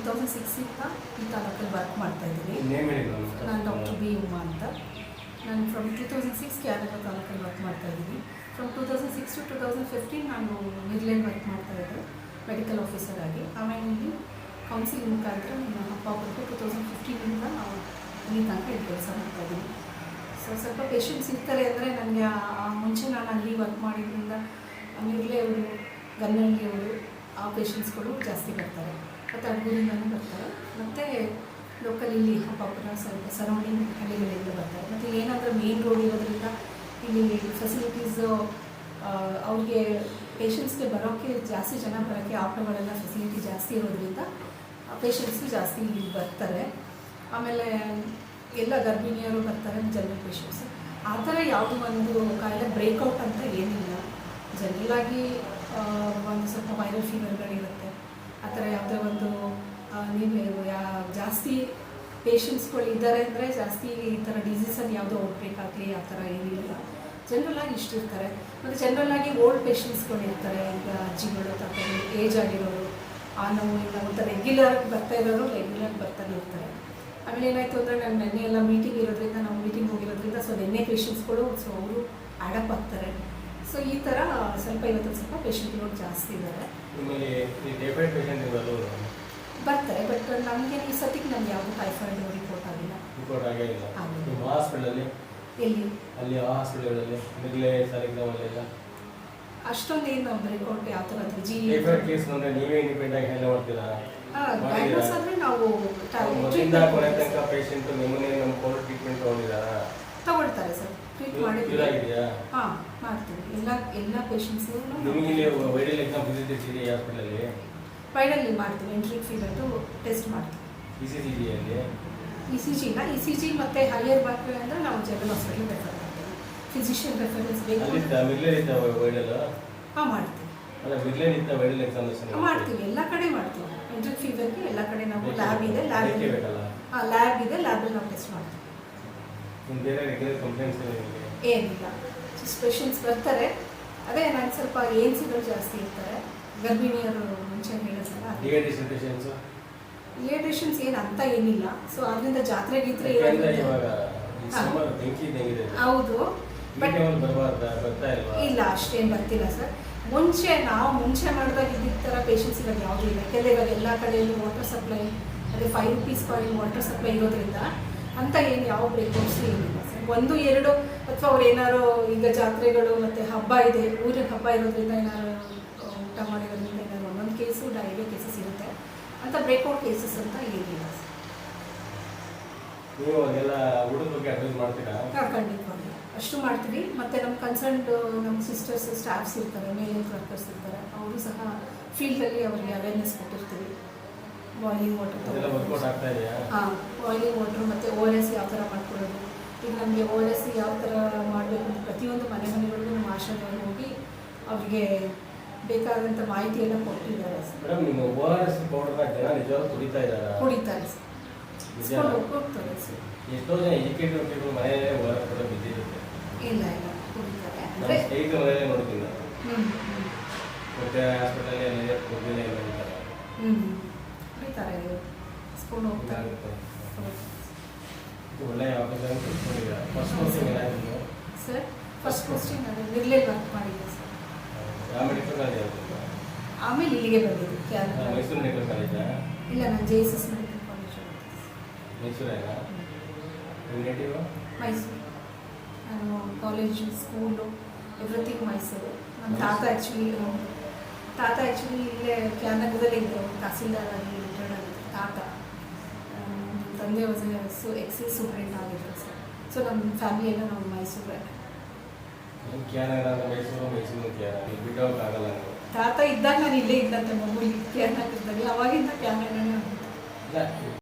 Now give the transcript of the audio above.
Two thousand ಸಿಕ್ಸಿಂದ ಈ ತಾಲೂಕಲ್ಲಿ work ಮಾಡ್ತಾ ಇದ್ದೀನಿ. ನೇಮ್ ಹೇಳಿ ನಾನು ಡಾಕ್ಟರ್ ಬಿ ಉಮಾ ಅಂತ. ನಾನು ಫ್ರಮ್ ಟೂ ತೌಸಂಡ್ ಸಿಕ್ಸ್ ಕ್ಯಾನಡ ತಾಲೂಕಲ್ಲಿ ವರ್ಕ್ ಮಾಡ್ತಾ ಇದ್ದೀನಿ. From two thousand six to two thousand fifteen ನಾನು ಮಿರ್ಲೇನ್ ವರ್ಕ್ ಮಾಡ್ತಾ ಇದ್ದೆ ಮೆಡಿಕಲ್ ಆಫೀಸರ್ ಆಗಿ. ಆಮೇಲೆ ಇಲ್ಲಿ ಕೌನ್ಸಿಲ್ ಮುಖಾಂತರ ನನ್ನ ಅಪ್ಪ ಬಿಟ್ಟು ಟೂ ತೌಸಂಡ್ ಫಿಫ್ಟೀನಿಂದ ನಾವು ಇಲ್ಲಿ ತನಕ ಇಲ್ಲಿ ಕೆಲಸ ಮಾಡ್ತಾ ಇದ್ದೀನಿ. ಸೊ ಸ್ವಲ್ಪ ಪೇಷಂಟ್ಸ್ ಇರ್ತಾರೆ ಅಂದರೆ ನನಗೆ ಮುಂಚೆ ನಾನು ಅಲ್ಲಿ ವರ್ಕ್ ಮಾಡಿದ್ರಿಂದ ಮಿರ್ಲೆ ಅವರು ಗನ್ನಳ್ಳಿ ಅವರು ಆ ಪೇಷಂಟ್ಸ್ಗಳು ಜಾಸ್ತಿ ಬರ್ತಾರೆ. ಮತ್ತು ಬರ್ತಾರೆ. ಮತ್ತು ಲೋಕಲ್ ಇಲ್ಲಿ ಹಬ್ಬಪುರ ಸ್ವಲ್ಪ ಸರೌಂಡಿಂಗ್ ಹಳ್ಳಿಗಳಿಂದ ಬರ್ತಾರೆ. ಮತ್ತು ಏನಾದರೂ ಮೇನ್ ರೋಡ್ ಇರೋದ್ರಿಂದ ಇಲ್ಲಿ ಫೆಸಿಲಿಟೀಸು ಅವ್ರಿಗೆ ಪೇಷಂಟ್ಸ್ಗೆ ಬರೋಕ್ಕೆ ಜಾಸ್ತಿ ಜನ ಬರೋಕ್ಕೆ ಆಟೋಗಳೆಲ್ಲ ಫೆಸಿಲಿಟಿ ಜಾಸ್ತಿ ಇರೋದ್ರಿಂದ ಪೇಷಂಟ್ಸು ಜಾಸ್ತಿ ಇಲ್ಲಿ ಬರ್ತಾರೆ. ಆಮೇಲೆ ಎಲ್ಲ ಗರ್ಭಿಣಿಯರು ಬರ್ತಾರೆ ಜನರಲ್ ಪೇಷಂಟ್ಸು ಆ ಥರ ಯಾವುದೋ ಒಂದು ಕಾಯಿಲೆ ಬ್ರೇಕೌಟ್ ಅಂತ ಏನಿಲ್ಲ. ಜನರಲಾಗಿ ಒಂದು ಸ್ವಲ್ಪ ವೈರಲ್ ಫೀವರ್ಗಳಿರುತ್ತೆ ಆ ಥರ ಯಾವುದೇ ಒಂದು ಆ, ನೀವು ಯಾ ಜಾಸ್ತಿ ಪೇಷಂಟ್ಸ್ಗಳು ಇದ್ದಾರೆ ಅಂದರೆ ಜಾಸ್ತಿ ಈ ಥರ ಡಿಸೀಸಲ್ಲಿ ಯಾವುದೋ ಹೋಗ್ಬೇಕಾಗಲಿ, ಆ ಥರ ಏನಿಲ್ಲ. ಜನರಲಾಗಿ ಇಷ್ಟು ಇರ್ತಾರೆ ಮತ್ತು ಜನರಲ್ಲಾಗಿ ಓಲ್ಡ್ ಪೇಷಂಟ್ಸ್ಗಳು ಇರ್ತಾರೆ, ಈಗ ಅಜ್ಜಿಗಳು, ತಾತಗಳು ಏಜ್ ಆಗಿರೋರು, ಆ ನೋವು ಇಲ್ಲ ಒಂಥರ ರೆಗ್ಯುಲರ್ ಬರ್ತಾ ಇರೋರು ರೆಗ್ಯುಲರ್ ಬರ್ತಾನೆ ಇರ್ತಾರೆ. ಆಮೇಲೆ ಏನಾಯಿತು ಅಂದರೆ ನಾನು ನೆನ್ನೆ ಎಲ್ಲ ಮೀಟಿಂಗ್ ಇರೋದ್ರಿಂದ, ನಾವು ಮೀಟಿಂಗ್ ಹೋಗಿರೋದ್ರಿಂದ ಸೊ ನೆನ್ನೆ ಪೇಷಂಟ್ಸ್ಗಳು ಸೊ ಅವರು ಆ್ಯಡಪ್ ಆಗ್ತಾರೆ. ಸೊ ಈ ಥರ ಸ್ವಲ್ಪ, ಇವತ್ತು ಸ್ವಲ್ಪ ಪೇಷಂಟ್ಗಳು ಜಾಸ್ತಿ ಇದ್ದಾರೆ. ಬರ್ತಾರೆ ಬಟ್ ನಮಗೆ ಈ ಸತಿಗೆ ನಮ್ಗೆ ಯಾವುದು ಟೈಫಾಯ್ಡ್ ರಿಪೋರ್ಟ್ ಆಗಿಲ್ಲ. ರಿಪೋರ್ಟ್ ಆಗೇ ಇಲ್ಲ. ಆಗಿಲ್ಲ. ನಿಮ್ಮ ಹಾಸ್ಪಿಟಲಲ್ಲಿ ಎಲ್ಲಿ? ಅಲ್ಲಿ ಆ ಹಾಸ್ಪಿಟಲಲ್ಲಿ ಮಿರ್ಲೆ ಸಾಲಿಗ್ರಾಮಲ್ಲೆಲ್ಲ ಅಷ್ಟೊಂದು ಏನು ನಮ್ದು ರಿಪೋರ್ಟ್ ಯಾವ ಥರ ಅದು ಜಿ ಟೈಫಾಯ್ಡ್ ಕೇಸ್ ಅಂದರೆ ನೀವೇ ಇಂಡಿಪೆಂಡ್ ಆಗಿ ಹ್ಯಾಂಡಲ್ ಮಾಡ್ತೀರಾ ಡಯಾಗ್ನೋಸ್ ಆದರೆ ನಾವು ಮೊದಲಿಂದ ಕೊನೆ ತನಕ ಪೇಷಂಟ್ ನಿಮ್ಮನ್ನೇ ನಮ್ಮ ಕೋರ್ಟ್ ಟ್ರೀಟ್ಮೆಂಟ್ ತಗೊಂಡಿದ್ದಾರಾ ತಗೊಳ್ತಾರೆ ಸರ್. ಟ್ರೀಟ್ ಕ್ಯೂರ್ ಆಗಿದೆಯಾ ಹಾಂ ಮಾಡ್ತೀವಿ. ಎಲ್ಲ ಎಲ್ಲ ಪೇಷಂಟ್ಸ್ಗೂ ನಿಮಗೆ ಇಲ್ಲಿ ವೈಡಲ್ ಎಕ್ಸಾಮ್ ಇದೆ ಈ ಹಾಸ್ಪಿಟಲಲ್ಲಿ ವೈಡಲ್ಲಿ ಮಾಡ್ತೀವಿ ಎಂಟ್ರಿ ಫೀವರ್ದು ಟೆಸ್ಟ್ ಮಾಡ್ತೀವಿ ಇ ಸಿ ಜಿ ಇಲ್ಲ ಇ ಸಿ ಜಿನ ಇ ಸಿ ಜಿ ಮತ್ತು ಹೈಯರ್ ಬರ್ತೀವಿ ಅಂದರೆ ನಾವು ಜನರಲ್ ಹಾಸ್ಪಿಟಲ್ ರೆಫರ್ ಮಾಡ್ತೀವಿ. ಫಿಸಿಷಿಯನ್ ರೆಫರೆನ್ಸ್ ಬೇಕು ಹಾಂ ಮಾಡ್ತೀವಿ. ಮಾಡ್ತೀವಿ ಎಲ್ಲ ಕಡೆ ಮಾಡ್ತೀವಿ. ಎಂಟ್ರಿ ಫೀವರ್ಗೆ ಎಲ್ಲ ಕಡೆ ನಾವು ಲ್ಯಾಬ್ ಇದೆ ಲ್ಯಾಬ್ ಹಾಂ ಲ್ಯಾಬ್ ಇದೆ ಲ್ಯಾಬಲ್ಲಿ ನಾವು ಟೆಸ್ಟ್ ಮಾಡ್ತೀವಿ. ಏನಿಲ್ಲ. ಸ್ಪೆಷಲ್ಸ್ ಬರ್ತಾರೆ. ಅದೇ ನಾನು ಸ್ವಲ್ಪ ಏನ್ಸಿಗಳು ಜಾಸ್ತಿ ಇರ್ತಾರೆ. ಗರ್ಭಿಣಿಯರು ಮುಂಚೆ ಹೇಳಿದ್ರಲ್ಲ ಏನು ಅಂತ ಏನಿಲ್ಲ. ಸೊ ಅದರಿಂದ ಜಾತ್ರೆ ಗೀತ್ರೆ ಹೌದು. ಇಲ್ಲ ಅಷ್ಟೇನು ಬರ್ತಿಲ್ಲ ಸರ್ ಮುಂಚೆ ನಾವು ಮುಂಚೆ ಮಾಡಿದಾಗ ಇದ್ದಿದ್ದ ಥರ ಪೇಷಂಟ್ಸ್ ಇವಾಗ ಯಾವುದೂ ಇಲ್ಲ. ಯಾಕೆಂದರೆ ಇವಾಗ ಎಲ್ಲ ಕಡೆಯಲ್ಲೂ ವಾಟರ್ ಸಪ್ಲೈ ಅದೇ five rupees per water supply ಇರೋದ್ರಿಂದ ಅಂತ ಏನು ಯಾವ ಬ್ರೇಕ್ಔಟ್ಸ್ ಏನಿಲ್ಲ ಸರ್ ಒಂದು ಎರಡು ಅಥವಾ ಅವ್ರು ಏನಾರು ಈಗ ಜಾತ್ರೆಗಳು ಮತ್ತು ಹಬ್ಬ ಇದೆ ಊರಿನ ಹಬ್ಬ ಇರೋದ್ರಿಂದ ಏನಾರು ಊಟ ಮಾಡಿರೋದ್ರಿಂದ ಏನಾದ್ರು ಒಂದೊಂದು ಕೇಸು ಡೈಲಿ ಕೇಸಸ್ ಇರುತ್ತೆ. ಅಂತ ಬ್ರೇಕ್ಔಟ್ ಕೇಸಸ್ ಅಂತ ಏನಿಲ್ಲ ಖಂಡಿತವಾಗಿ ಅಷ್ಟು ಮಾಡ್ತೀವಿ. ಮತ್ತು ನಮ್ಮ ಕನ್ಸರ್ನ್ಡ್ ನಮ್ಮ ಸಿಸ್ಟರ್ಸ್ ಸ್ಟಾಫ್ಸ್ ಇರ್ತಾರೆ ಮೇಲ್ ವರ್ಕರ್ಸ್ ಇರ್ತಾರೆ. ಅವರು ಸಹ ಫೀಲ್ಡಲ್ಲಿ ಅವರಿಗೆ ಅವೇರ್ನೆಸ್ ಕೊಟ್ಟಿರ್ತೀವಿ. ಬಾಯ್ಲಿಂಗ್ ವಾಟರ್ ಹಾಂ ಬಾಯ್ಲಿಂಗ್ ವಾಟರ್ ಮತ್ತು ಓ ಆರ್ ಎಸ್ ಯಾವ ಥರ ಮಾಡ್ಕೊಳ್ಳೋದು. ಈಗ ನಮಗೆ ಓ ಆರ್ ಎಸ್ ಯಾವ ಥರ ಮಾಡಬೇಕು ಪ್ರತಿಯೊಂದು ಮನೆ ಮನೆಗಳಿಗೂ ನಮ್ಮ ಆಶ್ರಮದಲ್ಲಿ ಹೋಗಿ ಅವರಿಗೆ ಬೇಕಾದಂಥ ಮಾಹಿತಿಯನ್ನು ಕೊಟ್ಟಿದ್ದಾರೆ ಮೇಡಮ್ ನಿಮ್ಮ ಓ ಆರ್ ಎಸ್ ಪೌಡರ್ನ ಜನ ನಿಜವಾಗ್ಲೂ ಕುಡಿತಾ ಇದ್ದಾರಾ? ಕುಡಿತಾರೆ ಹೋಗ್ತಾರೆ ಸರ್. ಎಷ್ಟೋ ಜನ ಎಜುಕೇಟೆಡ್ ಪೀಪಲ್ ಮನೆಯಲ್ಲೇ ಓ ಆರ್ ಎಸ್ ಕೂಡ ಬಿದ್ದಿರುತ್ತೆ. ಇಲ್ಲ ಇಲ್ಲ ಕುಡಿತಾರೆ. ಅಂದರೆ ಮನೆಯಲ್ಲೇ ನೋಡ್ತೀನಿ ಮತ್ತೆ ಇಲ್ಲ ಅಂತಾರೆ ಹ್ಞೂ ಕುಡಿತಾರೆ ಸ್ಕೂಲ್ ಹೋಗ್ತಾರೆ. ಆಫೀಸರ್ ಫಸ್ಟ್ ಸರ್ ಪೋಸ್ಟಿಂಗ್ ನಾನು ನಿರ್ಲೇ ವರ್ಕ್ ಮಾಡಿದ್ದೆ ಸರ್ ಯಾವ ಮೆಡಿಕಲ್ ಕಾಲೇಜ್ ಇರುತ್ತೆ ಆಮೇಲೆ ಇಲ್ಲಿಗೆ ಬಂದಿದ್ದು ಮೈಸೂರು ಮೆಡಿಕಲ್ ಕಾಲೇಜಾ ಇಲ್ಲ ನಾನು J S S medical college Mysuru. ನಾನು ಕಾಲೇಜು ಸ್ಕೂಲು ಎವ್ರಿಥಿಂಗ್ ಮೈಸೂರು. ನಮ್ಮ ತಾತ ಆ್ಯಕ್ಚುಲಿ ತಾತ ಆ್ಯಕ್ಚುಲಿ ಇಲ್ಲೇ ಕ್ಯಾನಗದಲ್ಲೇ ಇದ್ದರು ತಹಸೀಲ್ದಾರ್ ಆಗಿ ರಿಟೈರ್ಡ್ ಆಗಿದ್ದರು ತಾತ ತಂದೆ ವಾಸ್ ಎಕ್ಸೈಸ್ ಸೂಪ್ರೆಂಟ್ ಆಗಿದ್ದರು ಸರ್ ಸೊ ನಮ್ಮ ಫ್ಯಾಮಿಲಿ ಎಲ್ಲ ನಾವು ಮೈಸೂರೇ ಮೈಸೂರು ಬಿಟ್ಟು ತಾತ ಇದ್ದಾಗ ನಾನು ಇಲ್ಲೇ ಇದ್ದಂತೆ ಮಗು ಕ್ಯಾನ್ ಹಾಕಿದ್ದಾಗ ಅವಾಗಿಂದ ಕ್ಯಾನ್ ಇಲ್ಲ